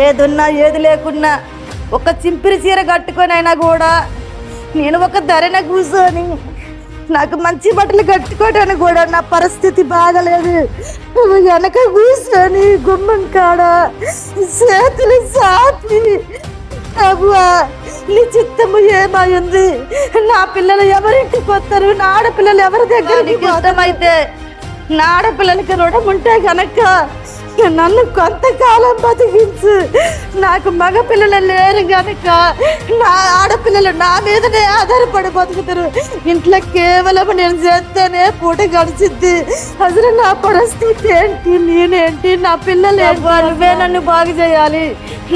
ఏదున్నా ఏది లేకున్నా ఒక చింపిరి చీర కట్టుకొని అయినా కూడా నేను ఒక ధరన కూర్చొని నాకు మంచి బట్టలు కట్టుకోవడానికి కూడా నా పరిస్థితి బాగలేదు. వెనక కూర్చొని గుమ్మం కాడ చేతులు సాపి. అవ్వా నీ చిత్తము ఏమైంది? నా పిల్లలు ఎవరింటికి వస్తారు నా ఆడపిల్లలు ఎవరి దగ్గరికి ఇష్టమైతే నా ఆడపిల్లలకి రుణం ఉంటే కనుక నన్ను కొంతకాలం బతికించు. నాకు మగపిల్లలు లేరు గనక నా ఆడపిల్లలు నా మీదనే ఆధారపడి బతుకుతారు ఇంట్లో కేవలం నేను చేస్తేనే పూట గడిచిద్ది. అసలు నా పరిస్థితి ఏంటి? నేనేంటి? నా పిల్లలు నువ్వే నన్ను బాగు చేయాలి.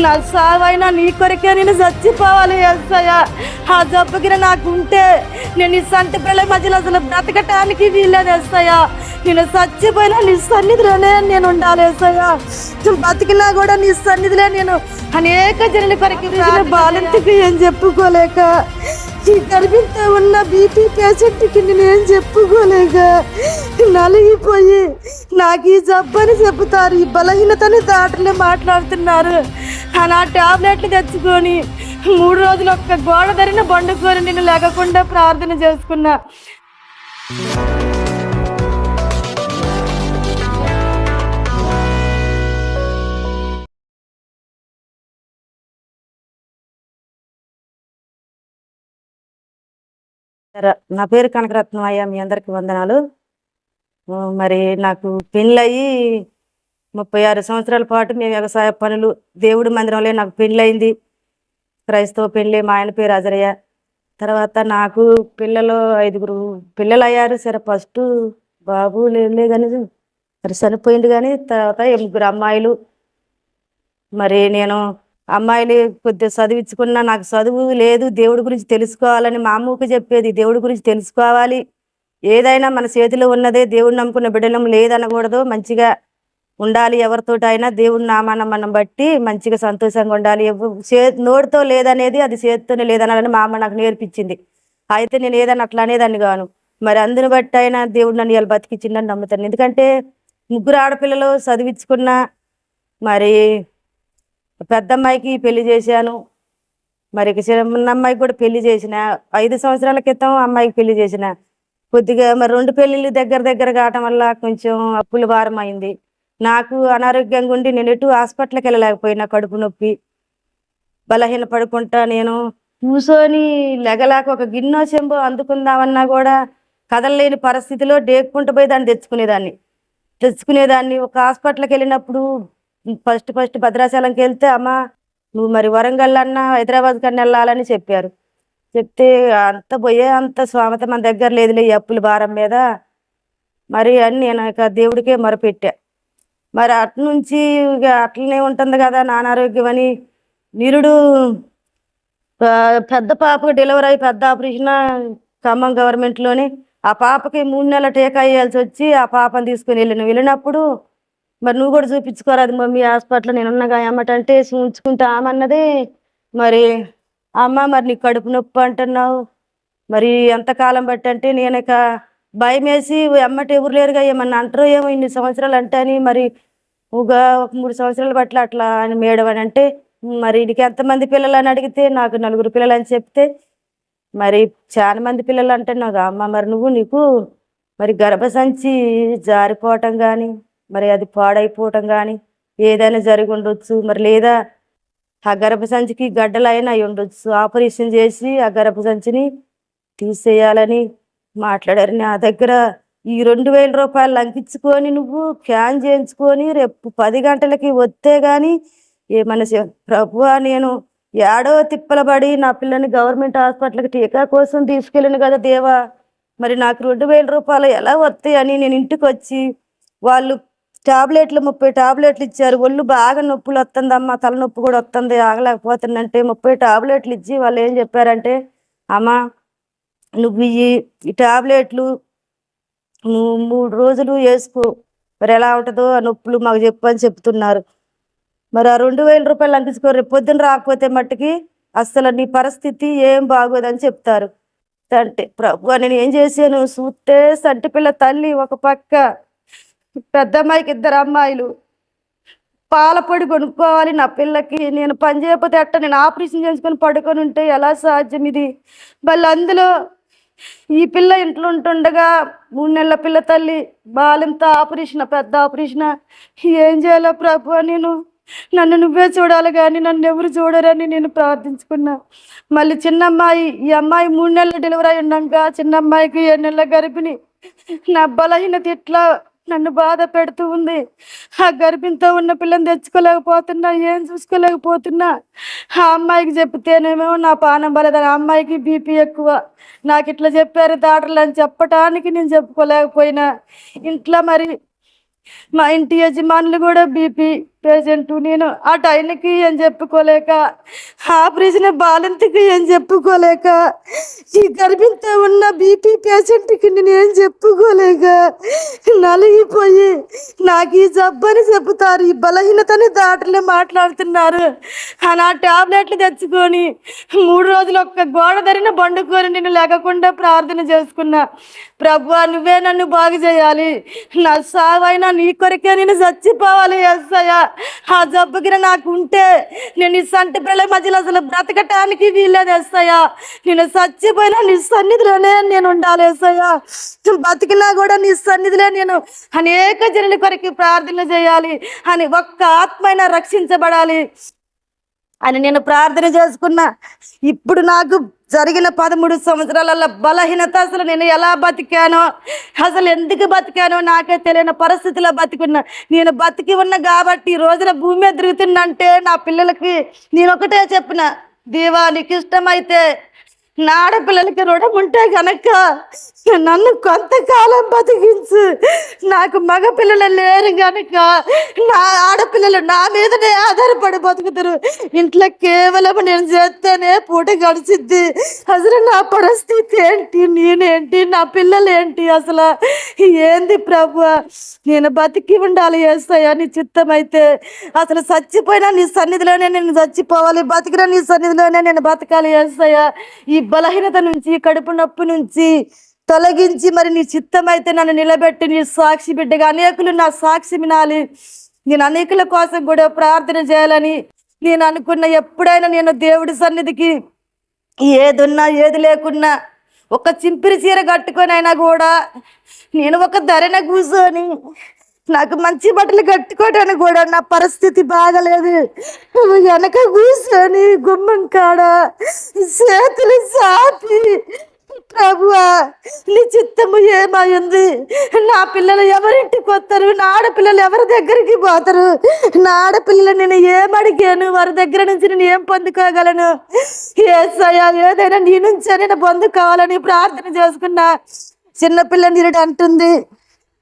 నా సావైనా నీ కొరకే నేను చచ్చిపోవాలి ఎస్సయ్య. ఆ జబ్బుగిన నాకు ఉంటే నేను ఈ సంటి పిల్లల మధ్యలో అసలు బ్రతకటానికి వీలేదు ఎస్సయ్య. నేను చచ్చిపోయినా నీ సన్నిధిలోనే నేను ఉండాలి ఎస్సయ్య. బతికినా కూడా నీ సన్నిధిలో నేను అనేక జనుల కొరకు బాలింతకి ఏం చెప్పుకోలేక ఈ గర్భితో ఉన్న బీపీ పేషెంట్కి నేనేం చెప్పుకోలేక నలిగిపోయి నాకు ఈ జబ్బని చెబుతారు ఈ బలహీనతని దాటలే మాట్లాడుతున్నారు. నా టాబ్లెట్లు తెచ్చుకొని మూడు రోజులు ఒక్క గోడ ధరిన బండుకొని నేను లేకుండా ప్రార్థన చేసుకున్నా. నా పేరు కనకరత్నం అయ్యా మీ అందరికి వందనాలు. మరి నాకు పెళ్ళయి ముప్పై ఆరు సంవత్సరాల పాటు మేము వ్యవసాయ పనులు దేవుడి మందిరంలో నాకు పెళ్ళయింది. క్రైస్తవ పెళ్ళి మా ఆయన పేరు అజరయ్య తర్వాత నాకు పిల్లలు ఐదుగురు పిల్లలు అయ్యారు సరే ఫస్ట్ బాబు లేదులే కానీ మరి చనిపోయింది కానీ తర్వాత ముగ్గురు అమ్మాయిలు. మరి నేను అమ్మాయిలు కొద్దిగా చదివించుకున్నా నాకు చదువు లేదు దేవుడి గురించి తెలుసుకోవాలని మా అమ్మకు చెప్పేది దేవుడి గురించి తెలుసుకోవాలి. ఏదైనా మన చేతిలో ఉన్నదే దేవుడిని నమ్ముకున్న బిడ్డలం లేదనకూడదు. మంచిగా ఉండాలి ఎవరితో అయినా దేవుడి నామాన మనం బట్టి మంచిగా సంతోషంగా ఉండాలి. చే నోటితో లేదనేది అది చేతితోనే లేదనాలని మా అమ్మ నాకు నేర్పించింది. అయితే నేను ఏదన్నా అట్లా అనేదాన్ని గాను మరి అందుని బట్టి అయినా దేవుడు నన్ను ఇలా బతికిచ్చిండని నమ్ముతాను. ఎందుకంటే ముగ్గురు ఆడపిల్లలు చదివించుకున్న మరి పెద్ద అమ్మాయికి పెళ్ళి చేశాను. మరి చిన్న అమ్మాయికి కూడా పెళ్ళి చేసిన. ఐదు సంవత్సరాల క్రితం అమ్మాయికి పెళ్ళి చేసిన. కొద్దిగా మరి రెండు పెళ్ళిళ్ళు దగ్గర దగ్గర కావటం వల్ల కొంచెం అప్పుల భారం అయింది. నాకు అనారోగ్యంగా ఉండి నేను ఎటు హాస్పిటల్కి వెళ్ళలేకపోయినా కడుపు నొప్పి. బలహీన పడుకుంటా నేను. కూర్చొని లెగలాక ఒక గిన్నె చెంబు అందుకుందామన్నా కూడా కదలలేని పరిస్థితిలో డేక్కుంటూ పోయి దాన్ని తెచ్చుకునేదాన్ని. తెచ్చుకునేదాన్ని. ఒక హాస్పిటల్కి వెళ్ళినప్పుడు ఫస్ట్ ఫస్ట్ భద్రాచలంకి వెళ్తే అమ్మ నువ్వు మరి వరంగల్ అన్నా హైదరాబాద్ కన్నా వెళ్ళాలని చెప్పారు. చెప్తే అంత పోయే అంత స్వామత మన దగ్గర లేదులే ఈ అప్పుల భారం మీద. మరి అని నేను ఇక దేవుడికే మొరపెట్టా. మరి అట్నుంచి ఇక అట్లనే ఉంటుంది కదా నానారోగ్యం అని. నిరుడు పెద్ద పాపకి డెలివరీ అయ్యి పెద్ద ఆపరేషన్ ఖమ్మం గవర్నమెంట్లోనే ఆ పాపకి మూడు నెలల టీకా వేయాల్సి వచ్చి ఆ పాపని తీసుకుని వెళ్ళిన వెళ్ళినప్పుడు మరి నువ్వు కూడా చూపించుకోరాదు మమ్మీ హాస్పిటల్ నేను ఉన్నగా అంటే చూపించుకుంటా అన్నదే. మరి అమ్మ మరి నీకు కడుపు నొప్పి అంటున్నావు. మరి ఎంతకాలం బట్టి అంటే నేను ఇక భయం వేసి అమ్మట ఎవరు లేరుగా ఏమన్నా అంటారో ఏమో ఇన్ని సంవత్సరాలు అంటే అని మరి ఒక మూడు సంవత్సరాల బట్ల అట్లా అని మేడం అని అంటే మరి నీకు ఎంతమంది పిల్లలు అని అడిగితే నాకు నలుగురు పిల్లలు అని చెప్తే మరి చాలా మంది పిల్లలు అంటే నాకు అమ్మ. మరి నువ్వు నీకు మరి గర్భసంచి జారిపోవటం కానీ మరి అది పాడైపోవటం కానీ ఏదైనా జరిగి ఉండొచ్చు. మరి లేదా ఆ గర్భసంచికి గడ్డలైనా అయి ఉండొచ్చు. ఆపరేషన్ చేసి ఆ గర్భసంచిని తీసేయాలని మాట్లాడారు. నా దగ్గర ఈ రెండు వేల రూపాయలు లంకించుకొని నువ్వు క్యాన్ చేయించుకొని రేపు పది గంటలకి వస్తే కానీ ఏమన్నా చే- ప్రభువా నేను ఏడో తిప్పలబడి నా పిల్లని గవర్నమెంట్ హాస్పిటల్కి టీకా కోసం తీసుకెళ్ళాను కదా దేవా. మరి నాకు రెండు వేల రూపాయలు ఎలా వస్తాయి అని నేను ఇంటికి వచ్చి వాళ్ళు టాబ్లెట్లు ముప్పై టాబ్లెట్లు ఇచ్చారు. ఒళ్ళు బాగా నొప్పులు వస్తుందమ్మా. తలనొప్పి కూడా వస్తుంది. ఆగలేకపోతుందంటే ముప్పై టాబ్లెట్లు ఇచ్చి వాళ్ళు ఏం చెప్పారంటే అమ్మా నువ్వు ఈ ఈ టాబ్లెట్లు మూడు రోజులు వేసుకో. మరి ఎలా ఉంటుందో ఆ నొప్పులు మాకు చెప్పు అని చెప్తున్నారు. మరి ఆ రెండు వేల రూపాయలు అందించుకో. రేపు పొద్దున రాకపోతే మట్టుకి అసలు నీ పరిస్థితి ఏం బాగోదని చెప్తారు. అంటే ప్రభు నేను ఏం చేశాను? చూస్తే సంటి పిల్ల తల్లి ఒక పక్క పెద్ద అమ్మాయికి ఇద్దరు అమ్మాయిలు. పాలపొడి కొనుక్కోవాలి నా పిల్లకి. నేను పని చేయకపోతే అట్ట నేను ఆపరేషన్ చేసుకొని పడుకొని ఉంటే ఎలా సాధ్యం ఇది? మళ్ళీ అందులో ఈ పిల్ల ఇంట్లో ఉంటుండగా మూడు నెలల పిల్ల తల్లి బాలింత ఆపరేషన్ పెద్ద ఆపరేషన్? ఏం చేయాలో ప్రభు నేను? నన్ను నువ్వే చూడాలి కానీ నన్ను ఎవరు చూడరని నేను ప్రార్థించుకున్నా. మళ్ళీ చిన్న అమ్మాయి ఈ అమ్మాయి మూడు నెలలు డెలివరీ అయి ఉన్నాక చిన్న అమ్మాయికి ఏడు నెలల గర్భిణి. నా బలహీనత ఇట్లా నన్ను బాధ పెడుతూ ఉంది. ఆ గర్భిణితో ఉన్న పిల్లని తెచ్చుకోలేకపోతున్నా ఏం చూసుకోలేకపోతున్నా. ఆ అమ్మాయికి చెప్తేనేమో నా పానం బలేదని అమ్మాయికి బీపీ ఎక్కువ. నాకు ఇట్లా చెప్పారు డాక్టర్లు అని చెప్పటానికి నేను చెప్పుకోలేకపోయినా. ఇంట్లో మరి మా ఇంటి యజమానులు కూడా బీపీ పేషెంట్ నేను ఆ టైంకి ఏం చెప్పుకోలేక ఆపరేషన్ బాలింతకి ఏం చెప్పుకోలేక ఈ గర్భిణితో ఉన్న బీపీ పేషెంట్కి నేను ఏం చెప్పుకోలేక నలిగిపోయి నాకు ఈ జబ్బని చెబుతారు ఈ బలహీనతని దాటలే మాట్లాడుతున్నారు. ఆ నా టాబ్లెట్లు తెచ్చుకొని మూడు రోజులు ఒక్క గోడ ధరిన బండుకొని నేను లేకుండా ప్రార్థన చేసుకున్నా. ప్రభు నువ్వే నన్ను బాగు చేయాలి. నా సావైనా నీ కొరకే నేను చచ్చిపోవాలి ఎస్సయ్య ఆ జబ్బుకి నాకు ఉంటే నేను ఈ సంటి పిల్లల మధ్యలో అసలు బ్రతకటానికి వీల్లేదు వేస్తాయా నేను చచ్చిపోయినా నీ సన్నిధిలోనే నేను ఉండాలి ఎస్సయ్య బతికినా కూడా నీ సన్నిధిలో నేను అనేక జనుల కొరకు ప్రార్థన చేయాలి. అని ఒక్క ఆత్మైనా రక్షించబడాలి. అని నేను ప్రార్థన చేసుకున్నా. ఇప్పుడు నాకు జరిగిన పదమూడు సంవత్సరాల బలహీనత అసలు నేను ఎలా బతికానో అసలు ఎందుకు బతికానో నాకే తెలియని పరిస్థితిలో బతికున్నా. నేను బతికి ఉన్నా కాబట్టి ఈ రోజున భూమి మీద తిరుగుతున్నంటే నా పిల్లలకి నేను ఒకటే చెప్పిన దేవా నీకు ఇష్టమైతే నా ఆడపిల్లలకి రుణం ఉంటే గనక నన్ను కొంతకాలం బతికించు. నాకు మగ పిల్లలు లేరు గనక నా ఆడపిల్లలు నా మీదనే ఆధారపడి బతుకుతారు. ఇంట్లో కేవలం నేను చేస్తేనే పూట గడిచిద్ది. అసలు నా పరిస్థితి ఏంటి? నేనేంటి? నా పిల్లలు ఏంటి అసలు? ఏంది ప్రభు? నేను బతికి ఉండాలి వేస్తాయా నీ చిత్తమైతే. అసలు చచ్చిపోయినా నీ సన్నిధిలోనే నేను చచ్చిపోవాలి. బతికినా నీ సన్నిధిలోనే నేను బతకాలి వేస్తాయా ఈ బలహీనత నుంచి కడుపు నొప్పి నుంచి తొలగించి మరి నీ చిత్తమైతే నన్ను నిలబెట్టి నీ సాక్షి బిడ్డగా అనేకులు నా సాక్షి వినాలి. నేను అనేకుల కోసం కూడా ప్రార్థన చేయాలని నేను అనుకున్న ఎప్పుడైనా నేను దేవుడి సన్నిధికి ఏదున్నా ఏది లేకున్నా ఒక చింపిరి చీర కట్టుకొని అయినా కూడా నేను ఒక ధరన కూర్చొని నాకు మంచి బట్టలు కట్టుకోవడానికి కూడా నా పరిస్థితి బాగలేదు. వెనక కూర్చొని గుమ్మం కాడ చేతులు సాపి ప్రభువా నీ చిత్తము ఏమైంది? నా పిల్లలు ఎవరింటికి వస్తారు? నా ఆడపిల్లలు ఎవరి దగ్గరికి పోతారు? నా ఆడపిల్లలు నేను ఏమడిగాను వారి దగ్గర నుంచి నేను ఏం పొందుకోగలను? ఏసయ్యా ఏదైనా నీ నుంచే నేను పొందుకోవాలని ప్రార్థన చేసుకున్నా. చిన్నపిల్ల నిరుడు అంటుంది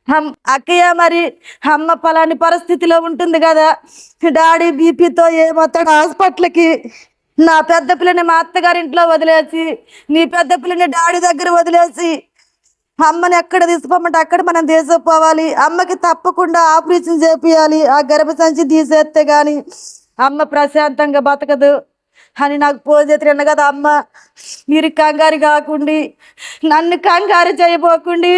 హమ్ అక్కయ్య మరి అమ్మ పలాని పరిస్థితిలో ఉంటుంది కదా. డాడీ బీపీతో ఏమవుతాడు హాస్పిటల్కి. నా పెద్ద పిల్లని మా అత్తగారింట్లో వదిలేసి నీ పెద్ద పిల్లని డాడీ దగ్గర వదిలేసి అమ్మని ఎక్కడ తీసుకోమంటే అక్కడ మనం తీసుకుపోవాలి అమ్మకి తప్పకుండా ఆపరేషన్ చేపియాలి. ఆ గర్భసంచి తీసేస్తే గాని అమ్మ ప్రశాంతంగా బతకదు అని నాకు ఫోన్ చేతున్న కదా అమ్మ మీరు కంగారు కాకుండి. నన్ను కంగారు చేయబోకుండి.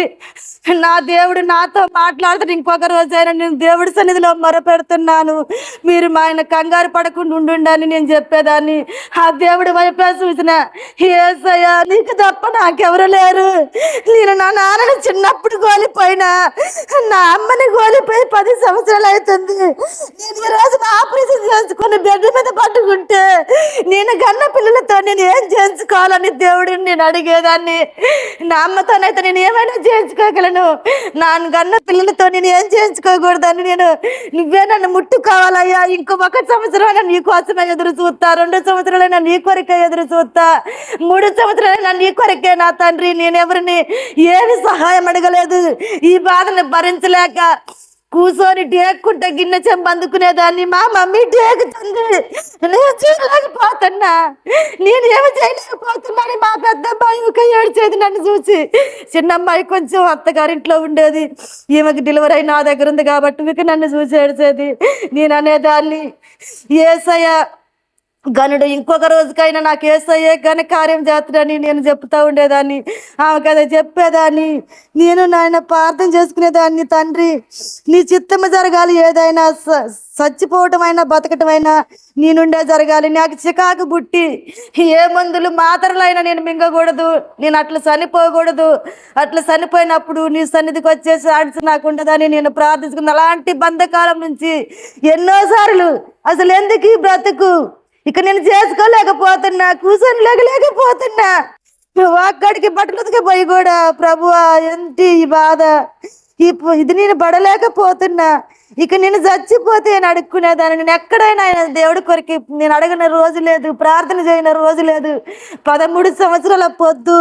నా దేవుడు నాతో మాట్లాడుతున్న ఇంకొక రోజైనా నేను దేవుడి సన్నిధిలో మొరపెడుతున్నాను. మీరు మా ఆయన కంగారు పడకుండా ఉండుండని నేను చెప్పేదాన్ని. ఆ దేవుడి వైపే చూసిన ఏసయ్యా నీకు తప్ప నాకెవరు లేరు. నేను నా నాన్నని చిన్నప్పుడు కోల్పోయినా నా అమ్మని కోల్పోయి పది సంవత్సరాలు అవుతుంది. నేను ఈ రోజు ఆపరేషన్ చేసుకుని బెడ్ మీద పట్టుకుంటే నేను కన్న పిల్లలతో నేను ఏం చేయించుకోవాలని దేవుడిని నేను అడిగేదాన్ని. నా అమ్మతోనైతే నేను ఏమైనా చేయించుకోగలను? నా కన్న పిల్లలతో నేను ఏం చేయించుకోకూడదని నేను నువ్వే నన్ను ముట్టుకోవాలయ్యా. ఇంకో ఒక సంవత్సరాలు నీ కోసమే ఎదురు చూస్తా. రెండు సంవత్సరాలైనా నీ కొరకే ఎదురు చూస్తా. మూడు సంవత్సరాలైనా నీ కొరకే నా తండ్రి. నేను ఎవరిని ఏమి సహాయం అడగలేదు. ఈ బాధను భరించలేక కూర్చొని డేక్కుంటే గిన్నె చెంబ అందుకునేదాన్ని. మా మమ్మీ డేకుతుంది నేను చూడలేకపోతున్నా. నేను ఏమి చేయలేకపోతున్నాను మా పెద్దమ్మాయి ఒక ఏడ్చేది నన్ను చూసి. చిన్న అమ్మాయి కొంచెం అత్తగారింట్లో ఉండేది. ఈమెకి డెలివరీ అయి నా దగ్గర ఉంది కాబట్టి ఇక నన్ను చూసి ఏడ్చేది. నేను అనేదాన్ని ఏసయ్య గనుడు ఇంకొక రోజుకైనా నాకు ఏసయ్యే ఘన కార్యం చేస్తాడని నేను చెప్తా ఉండేదాన్ని. ఆమె కదా చెప్పేదాన్ని. నేను నాయన ప్రార్థన చేసుకునేదాన్ని తండ్రి. నీ చిత్తము జరగాలి ఏదైనా స- బతకటం అయినా నీ నుండే జరగాలి. నాకు చికాకు బుట్టి ఏ మందులు మాత్రలైనా నేను మింగకూడదు. నేను అట్లా చనిపోకూడదు. అట్లా చనిపోయినప్పుడు నీ సన్నిధికి వచ్చేసి ఆడిసి నాకు ఉండదని నేను ప్రార్థించుకున్న అలాంటి బంధకాలం నుంచి ఎన్నోసార్లు అసలు ఎందుకు ఈ బ్రతుకు? ఇక నేను చేసుకోలేకపోతున్నా కూర్చొని లేకలేకపోతున్నా ఒక్కడికి బట్టలు పోయి కూడా ప్రభువా ఏంటి ఈ బాధ? ఈ ఇది నేను పడలేకపోతున్నా. ఇక నేను చచ్చిపోతే నేను అడుక్కునేదాన్ని నేను ఎక్కడైనా ఆయన దేవుడి కొరికి నేను అడగిన రోజు లేదు ప్రార్థన చేయని రోజు లేదు. పదమూడు సంవత్సరాల పొద్దు.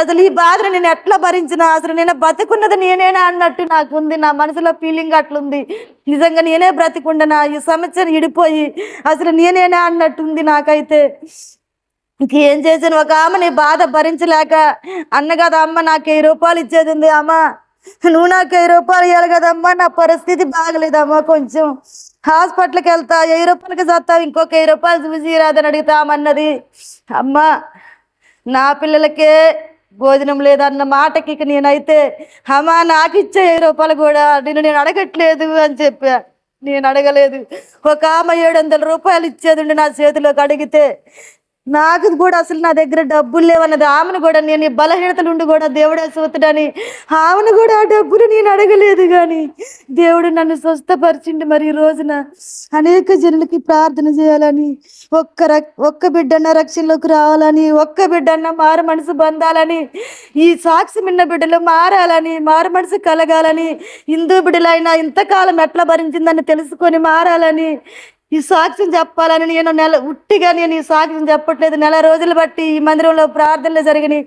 అసలు ఈ బాధను నేను ఎట్లా భరించినా అసలు నేను బతుకున్నది నేనేనా అన్నట్టు నాకు ఉంది నా మనసులో ఫీలింగ్ అట్లుంది. నిజంగా నేనే బ్రతికుండనా? ఈ సమస్యను ఇడిపోయి అసలు నేనేనా అన్నట్టుంది నాకైతే. ఇంకేం చేశాను? ఒక ఆమె నీ బాధ భరించలేక అన్న కదా అమ్మ నాకు వెయ్యి రూపాయలు ఇచ్చేది ఉంది అమ్మ. నువ్వు నాకు వెయ్యి రూపాయలు ఇవ్వాలి కదమ్మా నా పరిస్థితి బాగలేదమ్మా కొంచెం. హాస్పిటల్కి వెళ్తా వెయ్యి రూపాయలకి చస్తావు ఇంకొక వెయ్యి రూపాయలు చూసి రాదని అడుగుతామన్నది. అమ్మా నా పిల్లలకే భోజనం లేదన్న మాటకి ఇక నేనైతే అమ్మా నాకు ఇచ్చే వెయ్యి రూపాయలు కూడా నేను నేను అడగట్లేదు అని చెప్పా. నేను అడగలేదు. ఒక ఆమె ఏడు వందల రూపాయలు ఇచ్చేది నా చేతిలోకి అడిగితే నాకు కూడా అసలు నా దగ్గర డబ్బులు లేవన్నది ఆమెను కూడా నేను బలహీనతలు బలహీనత నుండి కూడా దేవుడే సూతుడని ఆమెను కూడా ఆ డబ్బులు నేను అడగలేదు కానీ దేవుడు నన్ను స్వస్థపరిచిండి మరి ఈ రోజున. అనేక జనులకి ప్రార్థన చేయాలని ఒక్క రక్ ఒక్క బిడ్డన్న రక్షణలోకి రావాలని ఒక్క బిడ్డన్న మారు మనసు పొందాలని ఈ సాక్షి మిన్న బిడ్డలు మారాలని మారు మనసు కలగాలని హిందూ బిడ్డలైనా ఇంతకాలం ఎట్లా భరించిందని తెలుసుకొని మారాలని ఈ సాక్ష్యం చెప్పాలని నేను నెల ఉట్టిగా నేను ఈ సాక్ష్యం చెప్పట్లేదు. నెల రోజులు బట్టి ఈ మందిరంలో ప్రార్థనలు జరిగినాయి.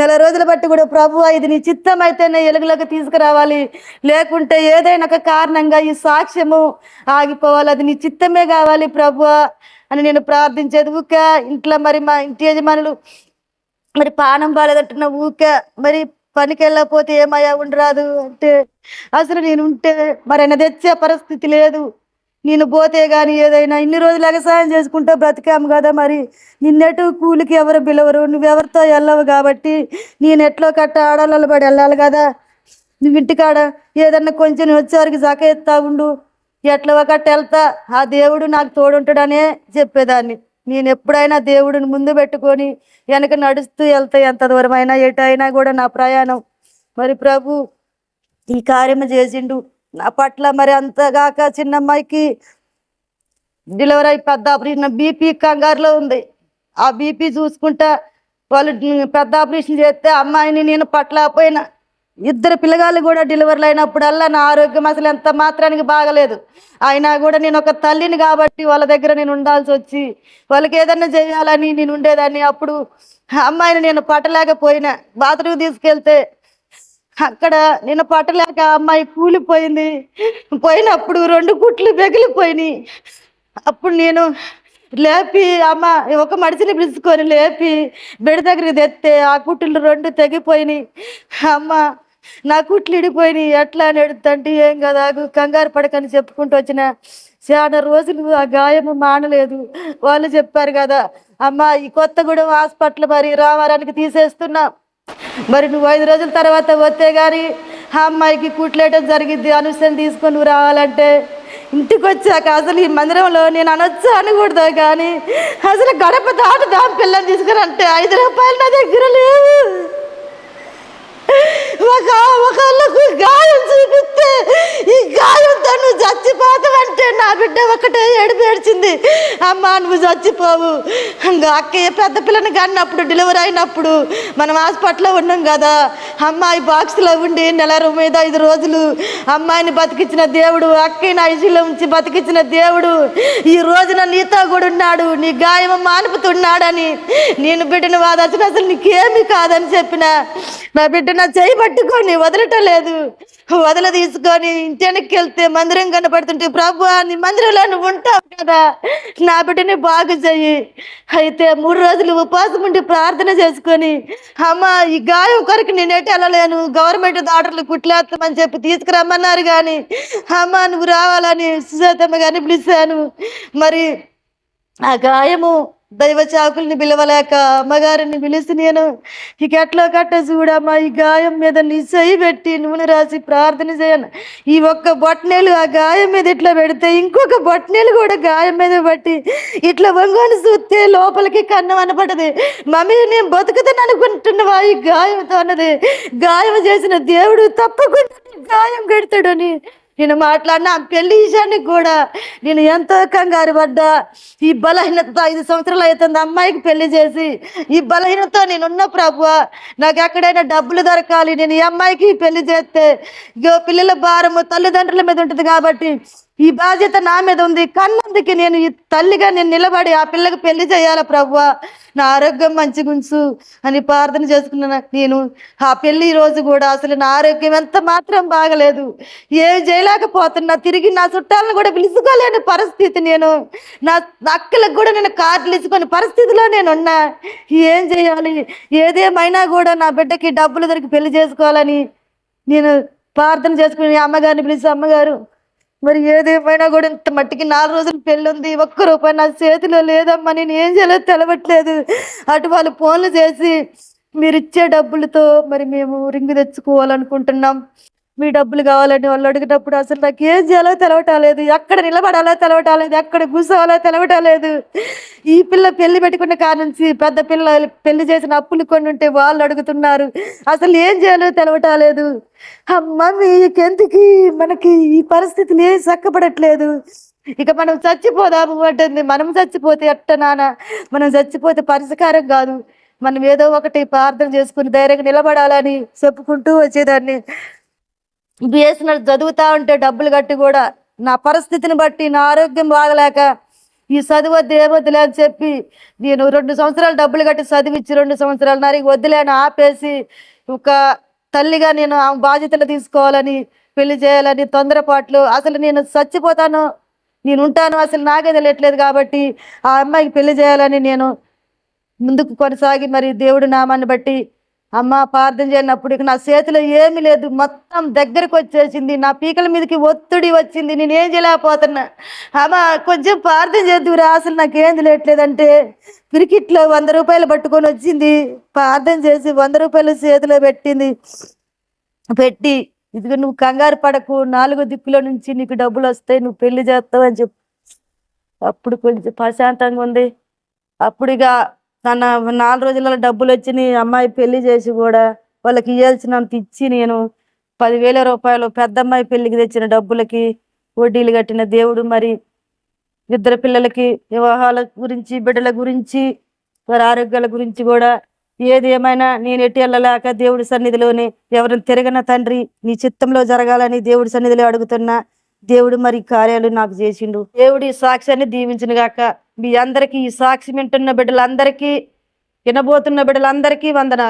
నెల రోజులు బట్టి కూడా ప్రభు ఇది నీ చిత్తం అయితేనే ఎలుగులోకి తీసుకురావాలి. లేకుంటే ఏదైనా ఒక కారణంగా ఈ సాక్ష్యము ఆగిపోవాలి. అది నీ చిత్తమే కావాలి ప్రభు అని నేను ప్రార్థించేది. ఊక ఇంట్లో మరి మా ఇంటి యజమానులు మరి పానం బాలేదంటున్న ఊక మరి పనికి వెళ్ళకపోతే ఏమయ్యా ఉండరాదు అంటే అసలు నేను ఉంటే మరి ఆయన తెచ్చే పరిస్థితి లేదు. నేను పోతే గాని ఏదైనా ఇన్ని రోజులు ఎగసాయం చేసుకుంటూ బ్రతికాము కదా మరి. నిన్నెటు కూలికి ఎవరు పిలవరు. నువ్వెవరితో వెళ్ళవు కాబట్టి నేను ఎట్లో కట్ట ఆడాలలో పడి వెళ్ళాలి కదా. నువ్వు ఇంటికాడ ఏదన్నా కొంచెం వచ్చేవారికి జక ఎత్తా ఉండు. ఎట్లా ఒకటి వెళ్తా. ఆ దేవుడు నాకు తోడుంటాడనే చెప్పేదాన్ని. నేను ఎప్పుడైనా దేవుడిని ముందు పెట్టుకొని వెనక నడుస్తూ వెళ్తా ఎంత దూరమైనా ఎటైనా కూడా నా ప్రయాణం. మరి ప్రభు ఈ కార్యము చేసిండు. నా పట్ల మరి అంతగాక చిన్నమ్మాయికి డెలివరీ అయి పెద్ద ఆపరేషన్ బీపీ కంగారులో ఉంది. ఆ బీపీ చూసుకుంటా వాళ్ళు పెద్ద ఆపరేషన్ చేస్తే అమ్మాయిని నేను పట్టలేకపోయినా. ఇద్దరు పిల్లగాళ్ళు కూడా డెలివరీలు అయినప్పుడల్లా నా ఆరోగ్యం అసలు ఎంత మాత్రానికి బాగలేదు. అయినా కూడా నేను ఒక తల్లిని కాబట్టి వాళ్ళ దగ్గర నేను ఉండాల్సి వచ్చి వాళ్ళకి ఏదన్నా చేయాలని నేను ఉండేదాన్ని. అప్పుడు అమ్మాయిని నేను పట్టలేకపోయినా. బాత్రూమ్ తీసుకెళ్తే అక్కడ నేను పట్టలేక అమ్మాయి కూలిపోయింది. పోయినప్పుడు రెండు కుట్లు పెగిలిపోయినాయి అప్పుడు నేను లేపి అమ్మ ఒక మడిచిని పిలుచుకొని లేపి బెడ్ దగ్గరికి తెస్తే ఆ కుట్లు రెండు తెగిపోయినాయి. అమ్మ నా కుట్లు ఇడిపోయినాయి ఎట్లా అని ఎడుతుంటే ఏం కదా కంగారు పడకని చెప్పుకుంటూ వచ్చిన చాలా రోజులు ఆ గాయము మానలేదు. వాళ్ళు చెప్పారు కదా అమ్మ ఈ కొత్తగూడెం హాస్పిటల్ మరి రామారానికి తీసేస్తున్నా. మరి నువ్వు ఐదు రోజుల తర్వాత వస్తే కానీ ఆ అమ్మాయికి కుట్లేయటం జరిగింది అనుసరణ తీసుకొని నువ్వు రావాలంటే ఇంటికి వచ్చాక అసలు ఈ మందిరంలో నేను అనొచ్చు అనకూడదు కానీ అసలు గడప దాటి దాని పిల్లని తీసుకురంటే ఐదు రూపాయలు నా దగ్గర లేవు. ఒక ఒకళ్ళకు గాయం చూపిస్తే ఈ గాయంతో నువ్వు చచ్చిపోతావంటే నా బిడ్డ ఒకటే ఏడిపేడ్చింది అమ్మ నువ్వు చచ్చిపోవు. ఇంకా అక్కయ్య పెద్ద పిల్లని కన్నప్పుడు డెలివరీ అయినప్పుడు మనం హాస్పిటల్లో ఉన్నాం కదా. అమ్మాయి బాక్స్లో ఉండి నెల మీద ఐదు రోజులు అమ్మాయిని బతికించిన దేవుడు అక్కయ్యని ఐసీలో ఉంచి బతికించిన దేవుడు ఈ రోజున నీతో కూడా ఉన్నాడు నీ గాయం మానుపుతున్నాడని నేను బిడ్డను వాదాల్సిన అసలు నీకేమీ కాదని చెప్పిన. నా బిడ్డ నా చేయి పట్టుకొని వదలటం లేదు వదల తీసుకొని ఇంటి వెనక్కి వెళ్తే మందిరం కనపడుతుంటే ప్రభు నీ మందిరంలో నువ్వు ఉంటావు కదా. నా బిడ్డని బాగు చెయ్యి. అయితే మూడు రోజులు ఉపవాసం ఉండి ప్రార్థన చేసుకొని అమ్మ ఈ గాయం కొరకు నేనేటి వెళ్ళలేను. గవర్నమెంట్ డాక్టర్లు కుట్లేస్తామని చెప్పి తీసుకురమ్మన్నారు కానీ అమ్మ నువ్వు రావాలని సుజాతమ్మ గారిని పిలిచాను. మరి ఆ గాయము దైవ చాకుల్ని పిలవలేక అమ్మగారిని పిలిచి నేను ఇక ఎట్లా కట్ట చూడమ్మా? ఈ గాయం మీద నీ పెట్టి నూనె రాసి ప్రార్థన చేయను. ఈ ఒక్క బొట్టనేలు ఆ గాయం మీద ఇట్లా పెడితే ఇంకొక బొట్టనేలు కూడా గాయం మీద పట్టి ఇట్లా వంగని చూస్తే లోపలికి కన్నం అనపడది. మమ్మీ నేను బతుకుతాను అనుకుంటున్నావా? ఈ గాయంతో అన్నది. గాయం చేసిన దేవుడు తప్పకుండా గాయం కడతాడని నేను మాట్లాడిన ఆ పెళ్ళి విషయానికి కూడా నేను ఎంతో కంగారు పడ్డా. ఈ బలహీనత ఐదు సంవత్సరాలు అవుతుంది అమ్మాయికి పెళ్ళి చేసి. ఈ బలహీనత నేనున్న ప్రభు నాకు ఎక్కడైనా డబ్బులు దొరకాలి నేను ఈ అమ్మాయికి పెళ్ళి చేస్తే. ఇగో పిల్లల భారము తల్లిదండ్రుల మీద ఉంటుంది కాబట్టి ఈ బాధ్యత నా మీద ఉంది. కన్నందుకు నేను ఈ తల్లిగా నేను నిలబడి ఆ పిల్లకి పెళ్ళి చేయాల ప్రవ్వా? నా ఆరోగ్యం మంచిగుంచు అని ప్రార్థన చేసుకున్నాను. నేను ఆ పెళ్ళి రోజు కూడా అసలు నా ఆరోగ్యం ఎంత మాత్రం బాగలేదు. ఏం చేయలేకపోతున్నా తిరిగి నా చుట్టాలను కూడా పిలుచుకోలేని పరిస్థితి నేను. నా నా అక్కలకు కూడా నేను కార్డులు ఇచ్చుకొని పరిస్థితిలో నేను ఉన్నా. ఏం చేయాలి? ఏదేమైనా కూడా నా బిడ్డకి డబ్బులు దొరికి పెళ్ళి చేసుకోవాలని నేను ప్రార్థన చేసుకుని అమ్మగారిని పిలిచి అమ్మగారు మరి ఏదేమైనా కూడా ఇంత మట్టికి నాలుగు రోజులు పెళ్ళి ఉంది ఒక్క రూపాయి నా చేతిలో లేదమ్మా నేను ఏం చేయాలో తెలవట్లేదు. అటు వాళ్ళు ఫోన్లు చేసి మీరు ఇచ్చే డబ్బులతో మరి మేము రింగు తెచ్చుకోవాలనుకుంటున్నాం. మీ డబ్బులు కావాలని వాళ్ళు అడిగినప్పుడు అసలు నాకు ఏం చేయాలో తెలవటాలేదు ఎక్కడ నిలబడాలో తెలవటాలేదు ఎక్కడ కూర్చోవాలో తెలవటాలేదు ఈ పిల్ల పెళ్ళి పెట్టుకున్న కాడ నుంచి పెద్ద పిల్ల పెళ్ళి చేసిన అప్పులు కొన్ని ఉంటే వాళ్ళు అడుగుతున్నారు. అసలు ఏం చేయాలో తెలవటాలేదు అమ్మ మీకెందుకు మనకి ఈ పరిస్థితులు ఏం చక్కపడట్లేదు ఇక మనం చచ్చిపోదాము అంటుంది. మనం చచ్చిపోతే ఎట్ట నాన్న? మనం చచ్చిపోతే పరిష్కారం కాదు. మనం ఏదో ఒకటి ప్రార్థన చేసుకుని ధైర్యంగా నిలబడాలని చెప్పుకుంటూ వచ్చేదాన్ని. బిఎస్ఎన్ఎల్ చదువుతా ఉంటే డబ్బులు కట్టి కూడా నా పరిస్థితిని బట్టి నా ఆరోగ్యం బాగలేక ఈ చదువు వద్దు ఏమొద్దులే అని చెప్పి నేను రెండు సంవత్సరాలు డబ్బులు కట్టి చదివించి రెండు సంవత్సరాలు నరికి వద్దులే అని ఆపేసి ఒక తల్లిగా నేను ఆ బాధ్యతలు తీసుకోవాలని పెళ్ళి చేయాలని తొందరపాట్లు అసలు నేను చచ్చిపోతాను నేను ఉంటాను అసలు నాకే తెలియట్లేదు కాబట్టి ఆ అమ్మాయికి పెళ్ళి చేయాలని నేను ముందుకు కొనసాగి మరి దేవుడి నామాన్ని బట్టి అమ్మ ప్రార్థన చేయనప్పుడు ఇక నా చేతిలో ఏమీ లేదు. మొత్తం దగ్గరకు వచ్చేసింది. నా పీకల మీదకి ఒత్తిడి వచ్చింది. నేను ఏం చేయలేకపోతున్నా. అమ్మ కొంచెం ప్రార్థన చేద్దురా అసలు నాకేం తెలియట్లేదంటే క్రికెట్లో వంద రూపాయలు పట్టుకొని వచ్చింది. ప్రార్థన చేసి వంద రూపాయలు చేతిలో పెట్టింది. పెట్టి ఇదిగో నువ్వు కంగారు పడకు. నాలుగో దిక్కులో నుంచి నీకు డబ్బులు వస్తాయి. నువ్వు పెళ్ళి చేస్తావు అని చెప్పి. అప్పుడు కొంచెం ప్రశాంతంగా ఉంది. అప్పుడు ఇక తన నాలుగు రోజులలో డబ్బులు వచ్చినాయి అమ్మాయి పెళ్ళి చేసి కూడా వాళ్ళకి ఇవ్వాల్సినంత ఇచ్చి నేను పదివేల రూపాయలు పెద్ద అమ్మాయి పెళ్ళికి తెచ్చిన డబ్బులకి వడ్డీలు కట్టిన దేవుడు మరి ఇద్దరు పిల్లలకి వివాహాల గురించి బిడ్డల గురించి వారి ఆరోగ్యాల గురించి కూడా ఏది ఏమైనా నేను ఎట్టి వెళ్ళలేక దేవుడి సన్నిధిలోనే ఎవరిని తిరగన తండ్రి నీ చిత్తంలో జరగాలని దేవుడి సన్నిధిలో అడుగుతున్నా. దేవుడు మరి కార్యాలు నాకు చేసిండు. దేవుడి సాక్ష్యాన్ని దీవించిన గాక మీ అందరికీ ఈ సాక్షి వింటున్న బిడ్డలందరికీ వినబోతున్న బిడ్డలందరికీ వందనాలు.